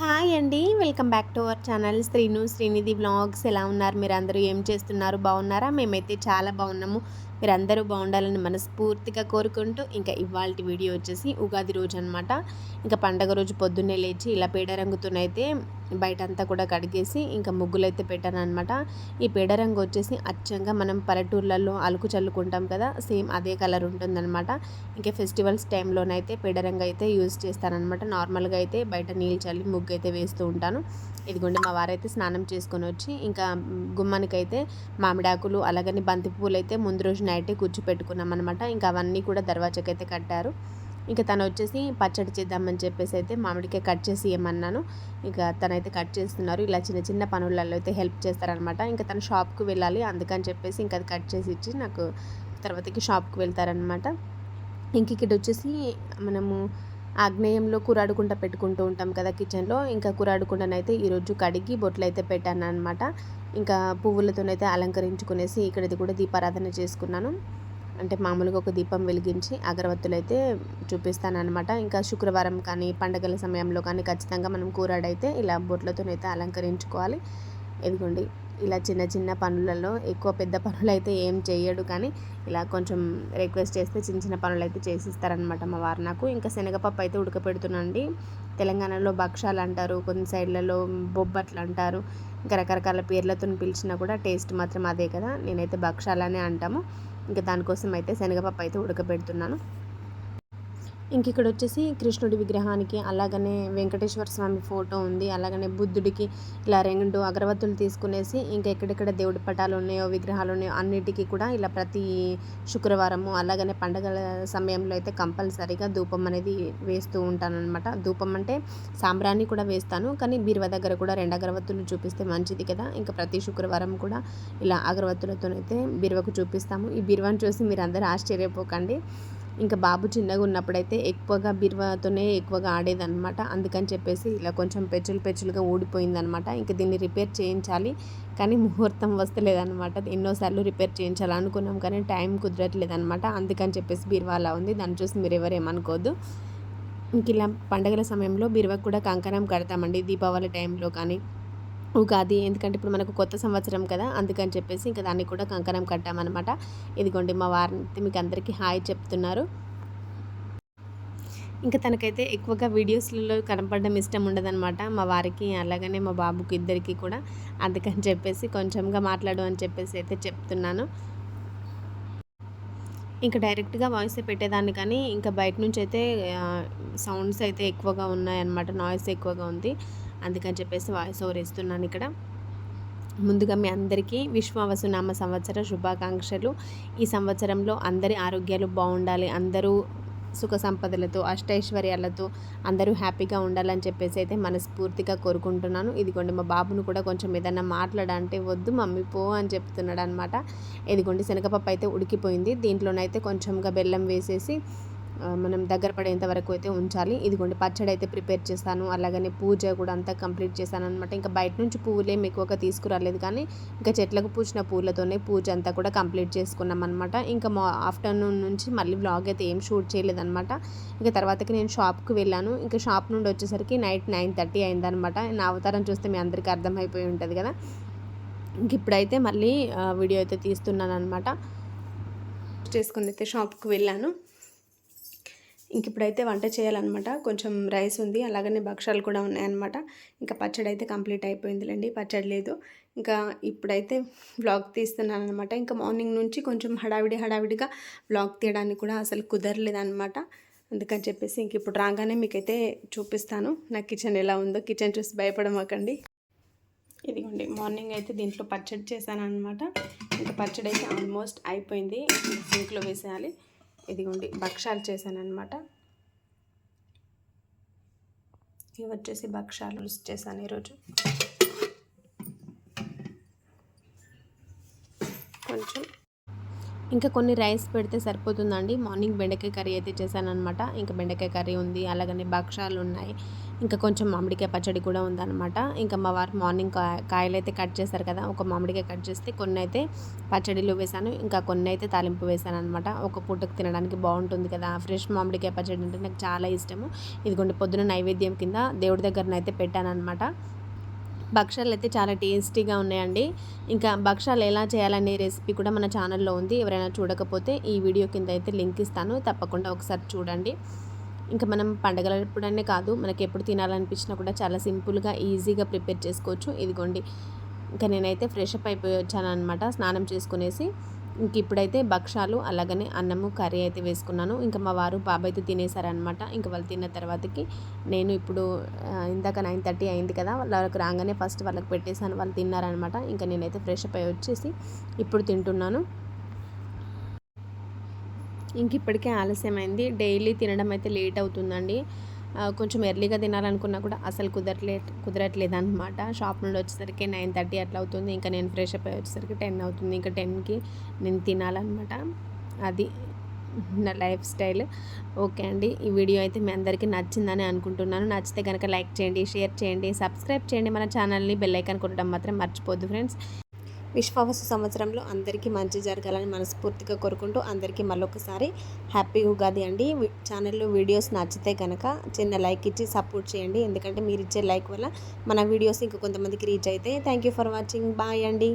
Hi అండి. Welcome back to our channel. Srinu Srinidhi blogs ఎలా ఉన్నారు? మీరు అందరూ ఏం చేస్తున్నారు? బాగున్నారా? మేమైతే చాలా బాగున్నాము. మీరు అందరూ బాగుండాలని మనస్ఫూర్తిగా కోరుకుంటూ ఇంకా ఇవాళ వీడియో వచ్చేసి ఉగాది రోజు అనమాట ఇంకా పండగ రోజు పొద్దున్నే లేచి ఇలా పేడ రంగుతోనైతే బయట అంతా కూడా కడిగేసి ఇంకా ముగ్గులు అయితే పెట్టాను అనమాట ఈ పేడరంగు వచ్చేసి అచ్చంగా మనం పల్లెటూర్లలో అలుకు చల్లుకుంటాం కదా సేమ్ అదే కలర్ ఉంటుందన్నమాట. ఇంకా ఫెస్టివల్స్ టైంలోనైతే పేడరంగు అయితే యూజ్ చేస్తానమాట నార్మల్గా అయితే బయట నీళ్ళు చల్లి ముగ్గు అయితే వేస్తూ ఉంటాను. ఇదిగోండి మా వారైతే స్నానం చేసుకొని వచ్చి ఇంకా గుమ్మానికైతే మామిడాకులు అలాగని బంతి పువ్వులు అయితే ముందు రోజు నైటే కూర్చోపెట్టుకున్నాం అనమాట ఇంకా అవన్నీ కూడా దర్వాజకైతే కట్టారు. ఇంకా తను వచ్చేసి పచ్చడి చేద్దామని చెప్పేసి అయితే మామిడికాయ కట్ చేసి ఇవ్వమన్నాను. ఇంకా తనైతే కట్ చేస్తున్నారు. ఇలా చిన్న చిన్న పనులలో అయితే హెల్ప్ చేస్తారనమాట ఇంకా తను షాప్కి వెళ్ళాలి. అందుకని చెప్పేసి ఇంకా అది కట్ చేసి ఇచ్చి నాకు తర్వాతకి షాప్కి వెళ్తారనమాట ఇంక ఇక్కడ వచ్చేసి మనము ఆగ్నేయంలో కూరాడుకుంటా పెట్టుకుంటూ ఉంటాం కదా కిచెన్లో. ఇంకా కూరాడుకుండానైతే ఈరోజు కడిగి బొట్లు అయితే పెట్టాను అనమాట ఇంకా పువ్వులతోనైతే అలంకరించుకునేసి ఇక్కడది కూడా దీపారాధన చేసుకున్నాను. అంటే మామూలుగా ఒక దీపం వెలిగించి అగరవత్తులు అయితే చూపిస్తాను అనమాట ఇంకా శుక్రవారం కానీ పండగల సమయంలో కానీ ఖచ్చితంగా మనం కూరాడైతే ఇలా బొట్లతోనైతే అలంకరించుకోవాలి. ఇదిగోండి. ఇలా చిన్న చిన్న పనులలో ఎక్కువ పెద్ద పనులు అయితే ఏం చేయడు కానీ ఇలా కొంచెం రిక్వెస్ట్ చేస్తే చిన్న చిన్న పనులు అయితే చేసిస్తారనమాట మా వారు నాకు. ఇంకా శనగపప్పు అయితే ఉడకపెడుతున్నాండి తెలంగాణలో భక్షాలు అంటారు కొన్ని సైడ్లలో బొబ్బట్లు అంటారు ఇంకా రకరకాల పేర్లతో పిలిచినా కూడా టేస్ట్ మాత్రం అదే కదా. నేనైతే భక్షాలనే అంటాము. ఇంకా దానికోసం అయితే శనగపప్పు అయితే ఉడకబెడుతున్నాను. ఇంక ఇక్కడ వచ్చేసి కృష్ణుడి విగ్రహానికి అలాగనే వెంకటేశ్వర స్వామి ఫోటో ఉంది. అలాగనే బుద్ధుడికి ఇలా రెండు అగరవత్తులు తీసుకునేసి ఇంకా ఎక్కడెక్కడ దేవుడి పటాలు ఉన్నాయో విగ్రహాలు ఉన్నాయో అన్నిటికీ కూడా ఇలా ప్రతి శుక్రవారము అలాగనే పండగల సమయంలో అయితే కంపల్సరీగా ధూపం అనేది వేస్తూ ఉంటాను అనమాట ధూపం అంటే సాంబ్రాన్ని కూడా వేస్తాను. కానీ బీరువ దగ్గర కూడా రెండు అగరవత్తులు చూపిస్తే మంచిది కదా. ఇంకా ప్రతి శుక్రవారం కూడా ఇలా అగరవత్తులతోనైతే బీరువకు చూపిస్తాము. ఈ బీరువాని చూసి మీరు అందరూ ఆశ్చర్యపోకండి. ఇంకా బాబు చిన్నగా ఉన్నప్పుడైతే ఎక్కువగా బీరువాతోనే ఎక్కువగా ఆడేదన్నమాట. అందుకని చెప్పేసి ఇలా కొంచెం పెచ్చులు పెచ్చులుగా ఊడిపోయిందనమాట ఇంకా దీన్ని రిపేర్ చేయించాలి. కానీ ముహూర్తం వస్తలేదనమాట ఎన్నోసార్లు రిపేర్ చేయించాలి అనుకున్నాం కానీ టైం కుదరట్లేదనమాట అందుకని చెప్పేసి బీరువా అలా ఉంది. దాన్ని చూసి మీరు ఎవరేమనుకోవద్దు ఇంక ఇలా పండగల సమయంలో బీరువాకు కూడా కంకణం కడతామండి. దీపావళి టైంలో కానీ ఉగాది ఎందుకంటే ఇప్పుడు మనకు కొత్త సంవత్సరం కదా అందుకని చెప్పేసి ఇంకా దాన్ని కూడా కంకణం కట్టామన్నమాట. ఇదిగోండి మా వారిని మీకు అందరికీ హాయ్ చెప్తున్నారు. ఇంకా తనకైతే ఎక్కువగా వీడియోస్లలో కనపడడం ఇష్టం ఉండదన్నమాట. మా వారికి అలాగనే మా బాబుకి ఇద్దరికి కూడా. అందుకని చెప్పేసి కొంచెంగా మాట్లాడు అని చెప్పేసి అయితే చెప్తున్నాను. ఇంకా డైరెక్ట్గా వాయిస్ పెట్టేదాన్ని కానీ ఇంకా బయట నుంచి అయితే సౌండ్స్ అయితే ఎక్కువగా ఉన్నాయన్నమాట. నాయిస్ ఎక్కువగా ఉంది. అందుకని చెప్పేసి వాయిస్ ఓవర్ ఇస్తున్నాను ఇక్కడ. ముందుగా మీ అందరికీ విశ్వావసునామ సంవత్సర శుభాకాంక్షలు. ఈ సంవత్సరంలో అందరి ఆరోగ్యాలు బాగుండాలి. అందరూ సుఖ సంపదలతో అష్టైశ్వర్యాలతో అందరూ హ్యాపీగా ఉండాలని చెప్పేసి అయితే మనస్ఫూర్తిగా కోరుకుంటున్నాను. ఇదిగోండి మా బాబును కూడా కొంచెం ఏదన్నా మాట్లాడంటే వద్దు మమ్మీ పో అని చెప్తున్నాడు అనమాట ఇదిగోండి శనగపప్పు అయితే ఉడికిపోయింది. దీంట్లోనైతే కొంచెంగా బెల్లం వేసేసి మనం దగ్గర పడేంత వరకు అయితే ఉంచాలి. ఇదిగోండి పచ్చడి అయితే ప్రిపేర్ చేస్తాను అలాగనే పూజ కూడా అంతా కంప్లీట్ చేశాను అనమాట ఇంకా బయట నుంచి పువ్వులు ఏమి ఎక్కువగా తీసుకురాలేదు కానీ ఇంకా చెట్లకు పూసిన పూలతోనే పూజ అంతా కూడా కంప్లీట్ చేసుకున్నాం అనమాట ఇంకా మా ఆఫ్టర్నూన్ నుంచి మళ్ళీ బ్లాగ్ అయితే ఏం షూట్ చేయలేదనమాట ఇంకా తర్వాతకి నేను షాప్కి వెళ్ళాను. ఇంకా షాప్ నుండి వచ్చేసరికి నైట్ నైన్ థర్టీ అయిందనమాట నా అవతారం చూస్తే మీ అందరికీ అర్థమైపోయి ఉంటుంది కదా. ఇంక ఇప్పుడైతే మళ్ళీ వీడియో అయితే తీస్తున్నాను అనమాట చేసుకుని అయితే షాప్కి వెళ్ళాను. ఇంక ఇప్పుడైతే వంట చేయాలన్నమాట. కొంచెం రైస్ ఉంది అలాగనే భక్షాలు కూడా ఉన్నాయన్నమాట. ఇంకా పచ్చడి అయితే కంప్లీట్ అయిపోయిందిలేండి పచ్చడి లేదు. ఇంకా ఇప్పుడైతే బ్లాగ్ తీస్తున్నాను అనమాట ఇంకా మార్నింగ్ నుంచి కొంచెం హడావిడి హడావిడిగా బ్లాగ్ తీయడానికి కూడా అసలు కుదరలేదన్నమాట. అందుకని చెప్పేసి ఇంక ఇప్పుడు రాగానే మీకైతే చూపిస్తాను నా కిచెన్ ఎలా ఉందో. కిచెన్ చూసి భయపడమాకండి. ఇదిగోండి మార్నింగ్ అయితే దీంట్లో పచ్చడి చేశాను అనమాట ఇంకా పచ్చడి అయితే ఆల్మోస్ట్ అయిపోయింది. సింక్లో వేసేయాలి. ఇదిగోండి భక్షాలు చేశాను ఇవి వచ్చేసి భక్షాలు చేశాను ఈరోజు? కొంచెం. ఇంకా కొన్ని రైస్ పెడితే సరిపోతుందండి. మార్నింగ్ బెండకాయ కర్రీ అయితే చేశాను ఇంకా బెండకాయ కర్రీ ఉంది అలాగనే భక్షాలు ఉన్నాయి. ఇంకా కొంచెం మామిడికాయ పచ్చడి కూడా ఉందన్నమాట. ఇంకా మా వారు మార్నింగ్ కాయలు అయితే కట్ చేస్తారు కదా ఒక మామిడికాయ కట్ చేస్తే కొన్ని అయితే పచ్చడిలో వేసాను ఇంకా కొన్ని అయితే తాలింపు వేసాను అనమాట ఒక పూటకు తినడానికి బాగుంటుంది కదా ఫ్రెష్ మామిడికాయ పచ్చడి అంటే నాకు చాలా ఇష్టము. ఇదిగోండి పొద్దున నైవేద్యం కింద దేవుడి దగ్గరనైతే పెట్టాను అనమాట భక్షాలు అయితే చాలా టేస్టీగా ఉన్నాయండి. ఇంకా భక్షాలు ఎలా చేయాలనే రెసిపీ కూడా మన ఛానల్లో ఉంది. ఎవరైనా చూడకపోతే ఈ వీడియో కింద అయితే లింక్ ఇస్తాను. తప్పకుండా ఒకసారి చూడండి. ఇంకా మనం పండగలప్పుడనే కాదు మనకి ఎప్పుడు తినాలనిపించినా కూడా చాలా సింపుల్గా ఈజీగా ప్రిపేర్ చేసుకోవచ్చు. ఇదిగోండి. ఇంకా నేనైతే ఫ్రెష్ అప్ అయిపోయి వచ్చాను అనమాట స్నానం చేసుకునేసి. ఇంక ఇప్పుడైతే భక్షాలు అలాగనే అన్నము కర్రీ అయితే వేసుకున్నాను. ఇంకా మా వారు బాబు అయితే తినేసారనమాట ఇంకా వాళ్ళు తిన్న తర్వాతకి నేను ఇప్పుడు ఇందాక నైన్ థర్టీ అయింది కదా వాళ్ళకి రాగానే ఫస్ట్ వాళ్ళకి పెట్టేశాను వాళ్ళు తిన్నారనమాట ఇంకా నేనైతే ఫ్రెష్ అప్ అయి వచ్చేసి ఇప్పుడు తింటున్నాను. ఇంక ఇప్పటికే ఆలస్యమైంది. డైలీ తినడం అయితే లేట్ అవుతుందండి. కొంచెం ఎర్లీగా తినాలనుకున్నా కూడా అసలు కుదరలే కుదరట్లేదు అనమాట షాప్ నుండి వచ్చేసరికి నైన్ థర్టీ అట్లా అవుతుంది. ఇంకా నేను ఫ్రెష్ అప్ వచ్చేసరికి టెన్ అవుతుంది. ఇంకా టెన్కి నేను తినాలన్నమాట. అది నా లైఫ్ స్టైల్. ఓకే అండి. ఈ వీడియో అయితే మీ అందరికీ నచ్చిందని అనుకుంటున్నాను. నచ్చితే కనుక లైక్ చేయండి షేర్ చేయండి సబ్స్క్రైబ్ చేయండి. మన ఛానల్ని బెల్ ఐకాన్ కొట్టడం మాత్రం మర్చిపోద్దు ఫ్రెండ్స్. విశ్వావసు సంవత్సరంలో అందరికీ మంచి జరగాలని మనస్ఫూర్తిగా కోరుకుంటూ అందరికీ మళ్ళొకసారి హ్యాపీ ఉగాది అండి. ఛానల్లో వీడియోస్ నచ్చితే కనుక చిన్న లైక్ ఇచ్చి సపోర్ట్ చేయండి. ఎందుకంటే మీరు ఇచ్చే లైక్ వల్ల మన వీడియోస్ ఇంకా కొంతమందికి రీచ్ అయితే thank you for watching. Bye అండి.